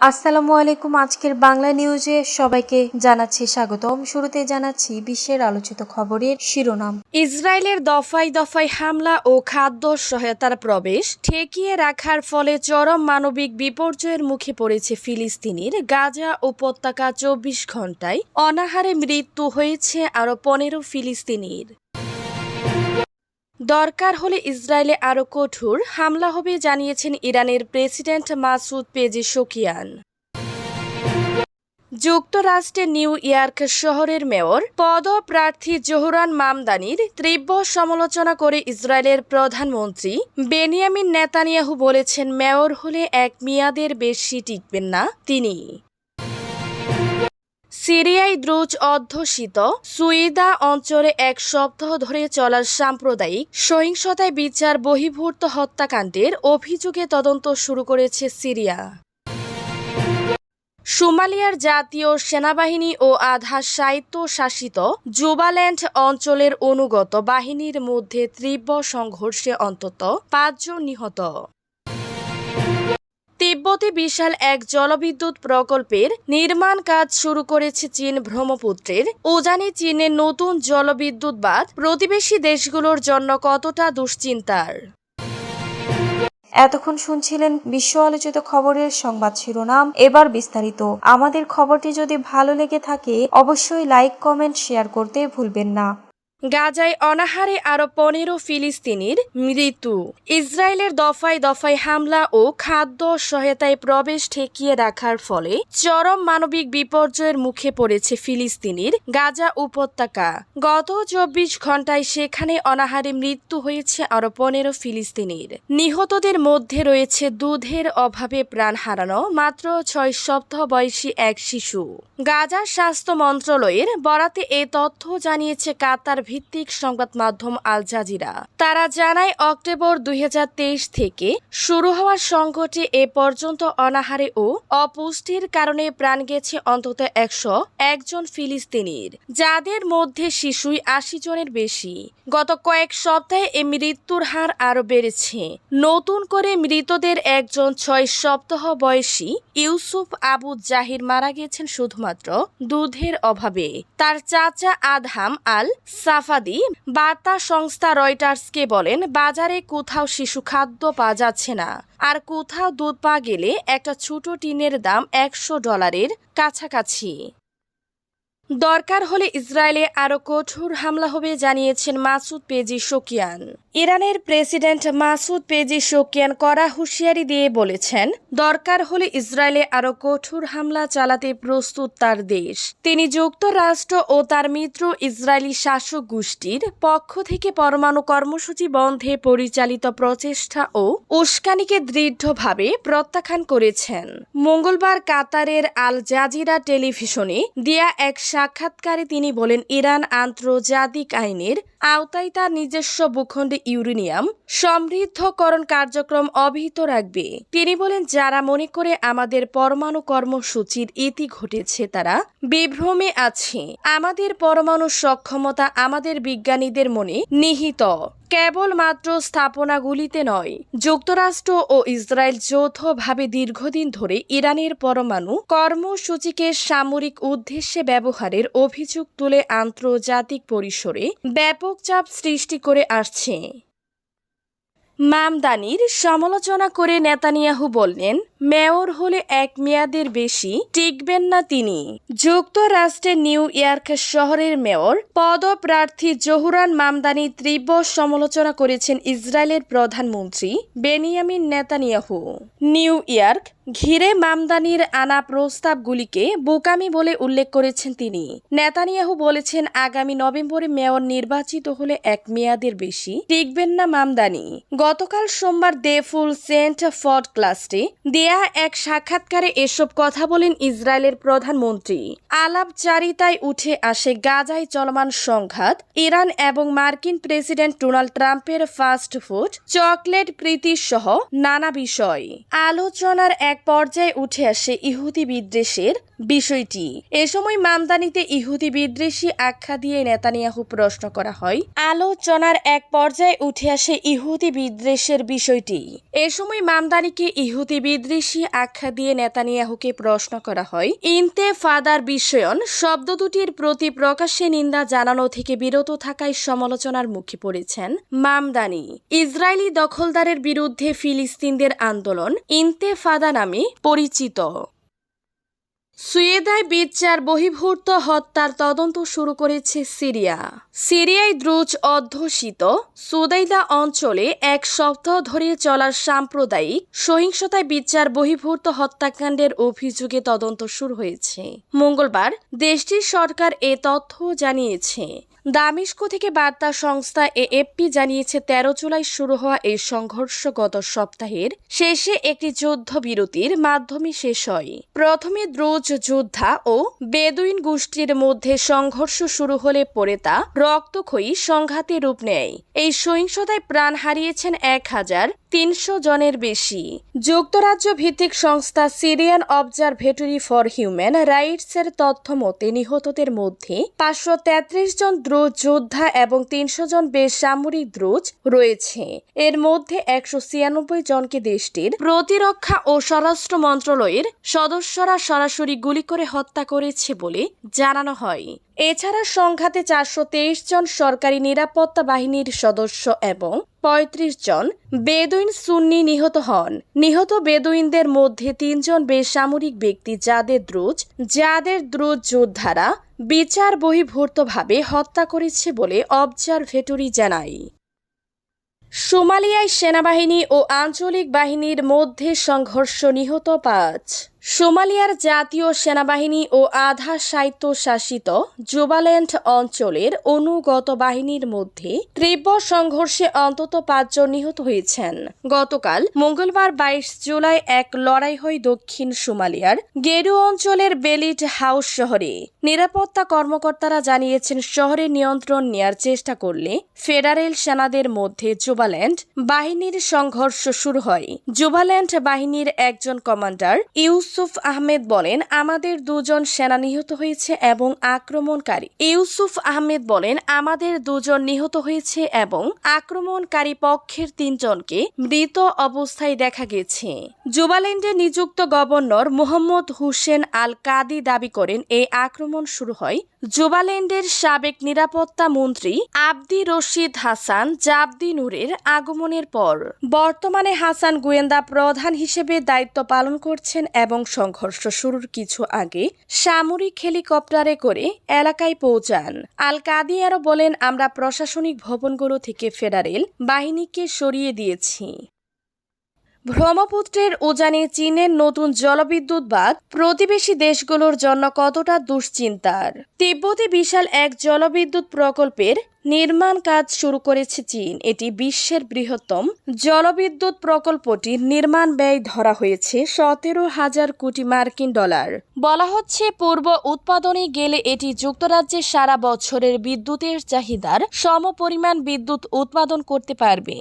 আসসালামু আলাইকুম। আজকের বাংলা নিউজে সবাইকে জানাচ্ছি স্বাগতম শুরুতে জানাচ্ছি বিশ্বের আলোচিত খবরের শিরোনাম। ইসরায়েলের দফায় দফায় হামলা ও খাদ্য সহায়তার প্রবেশ ঠেকিয়ে রাখার ফলে চরম মানবিক বিপর্যয়ের মুখে পড়েছে ফিলিস্তিনির গাজা উপত্যকা চব্বিশ ঘন্টায় অনাহারে মৃত্যু হয়েছে আরও পনেরো ফিলিস্তিনির। দরকার হলে ইসরায়েলে আরও কঠোর হামলা হবে জানিয়েছেন ইরানের প্রেসিডেন্ট মাসুদ পেজেশোকিয়ান যুক্তরাষ্ট্রের নিউ ইয়র্ক শহরের মেয়র, পদপ্রার্থী জোহরান মামদানির তীব্র সমালোচনা করে ইসরায়েলের প্রধানমন্ত্রী বেনিয়ামিন নেতানিয়াহু বলেছেন, মেয়র হলে এক মেয়াদের বেশি টিকবেন না তিনি। সিরিয়ায় দ্রুজ অধ্যুষিত সুইদা অঞ্চলে এক সপ্তাহ ধরে চলার সাম্প্রদায়িক সহিংসতায় বিচার বহির্ভূত হত্যাকাণ্ডের অভিযোগে তদন্ত শুরু করেছে সিরিয়া। সোমালিয়ার জাতীয় সেনাবাহিনী ও আধা স্বায়ত্তশাসিত জুবাল্যান্ড অঞ্চলের অনুগত বাহিনীর মধ্যে তীব্র সংঘর্ষে অন্তত পাঁচজন নিহত। তিব্বতে বিশাল এক জলবিদ্যুৎ প্রকল্পের নির্মাণ কাজ শুরু করেছে চীন ব্রহ্মপুত্রের। উজানি চীনের নতুন জলবিদ্যুৎ বাঁধ প্রতিবেশী দেশগুলোর জন্য কতটা দুশ্চিন্তার। এতক্ষণ শুনছিলেন বিশ্ব আলোচিত খবরের সংবাদ শিরোনাম। এবার বিস্তারিত। আমাদের খবরটি যদি ভালো লেগে থাকে, অবশ্যই লাইক, কমেন্ট, শেয়ার করতে ভুলবেন না। গাজায় অনাহারে আরও পনেরো ফিলিস্তিনির মৃত্যু। ইসরায়েলের দফায় দফায় হামলা ও খাদ্য সহায়তায় প্রবেশ ঠেকিয়ে রাখার ফলে চরম মানবিক বিপর্যয়ের মুখে পড়েছে ফিলিস্তিনির গাজা উপত্যকা। গত চব্বিশ ঘন্টায় সেখানে অনাহারে মৃত্যু হয়েছে আরও পনেরো ফিলিস্তিনির। নিহতদের মধ্যে রয়েছে দুধের অভাবে প্রাণ হারানো মাত্র ছয় সপ্তাহ বয়সী এক শিশু। গাজা স্বাস্থ্য মন্ত্রণালয়ের বরাতে এ তথ্য জানিয়েছে কাতার ভিত্তিক সংবাদ মাধ্যম আল জাজিরা। তারা জানায়, অক্টোবর দুই থেকে শুরু হওয়া সংকটে এ পর্যন্ত অনাহারে ও অপুষ্টির কারণে প্রাণ গেছে অন্তত একশো একজন ফিলিস্তিনির, যাদের মধ্যে শিশুই আশি জনের বেশি। গত কয়েক সপ্তাহে এ মৃত্যুর হার আরও বেড়েছে। নতুন করে মৃতদের একজন ছয় সপ্তাহ বয়সী ইউসুফ আবু জাহির মারা গেছেন শুধুমাত্র দুধের অভাবে। তার চাচা আদহাম আল সাফাদি বার্তা সংস্থা রয়টার্সকে বলেন, বাজারে কোথাও শিশু খাদ্য পাওয়া যাচ্ছে না। আর কোথাও দুধ পা গেলে একটা ছোট টিনের দাম একশো ডলারের কাছাকাছি। দরকার হলে ইসরায়েলে আরও কঠোর হামলা হবে জানিয়েছেন মাসুদ পেজি শোকিয়ান। ইরানের প্রেসিডেন্ট মাসুদ পেজি শোকিয়ান কড়া হুঁশিয়ারি দিয়ে বলেছেন, দরকার হলে ইসরায়েলে আরও কঠোর হামলা চালাতে প্রস্তুত তার দেশ। তিনি যুক্তরাষ্ট্র ও তার মিত্র ইসরায়েলি শাসক গোষ্ঠীর পক্ষ থেকে পরমাণু কর্মসূচি বন্ধে পরিচালিত প্রচেষ্টা ও উস্কানিকে দৃঢ়ভাবে প্রত্যাখ্যান করেছেন। মঙ্গলবার কাতারের আল জাজিরা টেলিভিশনে দেয়া এক সাক্ষাৎকারে তিনি বলেন ইরান আন্তর্জাতিক আইনের আওতায় তার নিজস্ব ভূখণ্ডে ইউরেনিয়াম, সমৃদ্ধকরণ কার্যক্রম অব্যাহত রাখবে। তিনি বলেন, যারা মনে করে আমাদের পরমাণু কর্মসূচির ইতি ঘটেছে, তারা বিভ্রমে আছে। আমাদের পরমাণু সক্ষমতা আমাদের বিজ্ঞানীদের মনে নিহিত। কেবলমাত্র স্থাপনাগুলিতে নয়, যুক্তরাষ্ট্র ও ইসরায়েল যৌথভাবে দীর্ঘদিন ধরে ইরানের পরমাণু কর্মসূচিকে সামরিক উদ্দেশ্যে ব্যবহারের অভিযোগ তুলে আন্তর্জাতিক পরিসরে ব্যাপক চাপ সৃষ্টি করে আসছে। মামদানির সমালোচনা করে নেতানিয়াহু বললেন মেয়র হলে এক মেয়াদের বেশি টিকবেন না তিনি। যুক্তরাষ্ট্রের নিউ ইয়র্ক শহরের মেয়র, পদপ্রার্থী জহুরান মামদানি তীব্র সমালোচনা করেছেন ইসরায়েলের প্রধানমন্ত্রী বেনিয়ামিন নেতানিয়াহু। নিউ ইয়র্ক ঘিরে মামদানির আনা প্রস্তাবগুলিকে বোকামি বলে উল্লেখ করেছেন তিনি। নেতানিয়াহু বলেছেন, আগামী নভেম্বরে মেয়র নির্বাচিত হলে এক মেয়াদের বেশি টিকবেন না মামদানি। গতকাল সোমবার দে ফুল সেন্ট ফর্ড ক্লাস্টে দেয়া এক সাক্ষাৎকারে এসব কথা বলেন ইসরায়েলের প্রধানমন্ত্রী। আলাপচারিতায় উঠে আসে গাজায় চলমান সংঘাত, ইরান এবং মার্কিন প্রেসিডেন্ট ডোনাল্ড ট্রাম্পের ফাস্ট ফুড, চকলেট প্রীতি সহ নানা বিষয়। আলোচনার এক পর্যায়ে উঠে আসে ইহুদি বিদ্বেষের বিষয়টি। এ সময় মামদানিতে ইহুদি বিদ্বেষী আখ্যা দিয়ে নেতানিয়াহু প্রশ্ন করা হয়, আলোচনার এক পর্যায়ে উঠে আসে ইহুদি বিদ্বেষের বিষয়টি। এ সময় মামদানিকে ইহুদি বিদ্বেষী আখ্যা দিয়ে নেতানিয়াহুকে প্রশ্ন করা হয়। ইনতে ফাদার বিষয়ন শব্দ দুটির প্রতি প্রকাশ্যে নিন্দা জানানো থেকে বিরত থাকায় সমালোচনার মুখে পড়েছেন মামদানি। ইসরায়েলি দখলদারের বিরুদ্ধে ফিলিস্তিনদের আন্দোলন ইনতে ফাদা নামে পরিচিত। সুয়েদায় বিচার, বহির্ভূত হত্যার তদন্ত শুরু করেছে সিরিয়া। সিরিয়ায় দ্রুজ অধ্যুষিত সুদাইদা অঞ্চলে এক সপ্তাহ ধরে চলার সাম্প্রদায়িক সহিংসতায় বিচার, বহির্ভূত হত্যাকাণ্ডের অভিযোগে তদন্ত শুরু হয়েছে। মঙ্গলবার দেশটির সরকার এ তথ্য জানিয়েছে। দামিস্কো থেকে বার্তা সংস্থা এএফপি জানিয়েছে, তেরো জুলাই শুরু হওয়া এই সংঘর্ষ গত সপ্তাহের শেষে একটি যুদ্ধবিরতির মাধ্যমে শেষ হয়। প্রথমে দ্রুজ যোদ্ধা ও বেদুইন গোষ্ঠীর মধ্যে সংঘর্ষ শুরু হলে পরে তা রক্তক্ষয়ী সংঘাতে রূপ নেয়। এই সহিংসতায় প্রাণ হারিয়েছেন এক হাজার তিনশো জনের বেশি। যুক্তরাজ্য ভিত্তিক সংস্থা সিরিয়ান অবজারভেটরি ফর হিউম্যান রাইটসের তথ্য মতে, নিহতদের মধ্যে পাঁচশো তেত্রিশ জন দ্রুজ যোদ্ধা এবং তিনশো জন বেসামরিক দ্রুজ রয়েছে। এর মধ্যে একশো ছিয়ানব্বই জনকে দেশটির প্রতিরক্ষা ও স্বরাষ্ট্র মন্ত্রণালয়ের সদস্যরা সরাসরি গুলি করে হত্যা করেছে বলে জানানো হয়। এছাড়া সংঘাতে চারশো তেইশ জন সরকারি নিরাপত্তা বাহিনীর সদস্য এবং পঁয়ত্রিশ জন বেদুইন সুন্নি নিহত হন। নিহত বেদুইনদের মধ্যে তিনজন বেসামরিক ব্যক্তি যাদের দ্রুজ যাদের দ্রুজ যোদ্ধারা বিচার বহির্ভূতভাবে হত্যা করেছে বলে অবজারভেটরি জানায়। সোমালিয়ায় সেনাবাহিনী ও আঞ্চলিক বাহিনীর মধ্যে সংঘর্ষ নিহত পাঁচ। সোমালিয়ার জাতীয় সেনাবাহিনী ও আধা স্বায়ত্তশাসিত জুবাল্যান্ড অঞ্চলের অনুগত বাহিনীর মধ্যে তীব্র সংঘর্ষে অন্তত পাঁচজন নিহত হয়েছেন। গতকাল মঙ্গলবার বাইশ জুলাই এক লড়াই হয় দক্ষিণ সোমালিয়ার গেরু অঞ্চলের বেলিট হাউস শহরে। নিরাপত্তা কর্মকর্তারা জানিয়েছেন, শহরে নিয়ন্ত্রণ নেয়ার চেষ্টা করলে ফেডারেল সেনাদের মধ্যে জুবাল্যান্ড বাহিনীর সংঘর্ষ শুরু হয়। জুবাল্যান্ড বাহিনীর একজন কমান্ডার ইউসুফ আহমেদ বলেন, আমাদের দুজন সেনা নিহত হয়েছে এবং আক্রমণকারী। ইউসুফ আহমেদ বলেন, আমাদের দুজন নিহত হয়েছে এবং আক্রমণকারী পক্ষের তিনজনকে মৃত অবস্থায় দেখা গেছে। জুবাল্যান্ডে নিযুক্ত governor Mohammed Hussein Al Qadi দাবি করেন, এই আক্রমণ শুরু হয় জুবাল্যান্ডের সাবেক নিরাপত্তা মন্ত্রী আব্দি রশিদ হাসান জাবদি নূরের আগমনের পর। বর্তমানে হাসান গোয়েন্দা প্রধান হিসেবে দায়িত্ব পালন করছেন এবং সংঘর্ষ শুরুর কিছু আগে সামরিক হেলিকপ্টারে করে এলাকায় পৌঁছান। আল কাদি আরও বলেন, আমরা প্রশাসনিক ভবনগুলো থেকে ফেডারেল বাহিনীকে সরিয়ে দিয়েছি। ব্রহ্মপুত্রের উজানে চীনের নতুন জলবিদ্যুৎ বাঁধ প্রতিবেশী দেশগুলোর জন্য কতটা দুশ্চিন্তার। তিব্বতে বিশাল এক জলবিদ্যুৎ প্রকল্পের নির্মাণ কাজ শুরু করেছে চীন। এটি বিশ্বের বৃহত্তম জলবিদ্যুৎ প্রকল্পটির নির্মাণ ব্যয় ধরা হয়েছে সতেরো হাজার কোটি মার্কিন ডলার। বলা হচ্ছে, পূর্ব উৎপাদনে গেলে এটি যুক্তরাজ্যে সারা বছরের বিদ্যুতের চাহিদার সমপরিমাণ বিদ্যুৎ উৎপাদন করতে পারবে।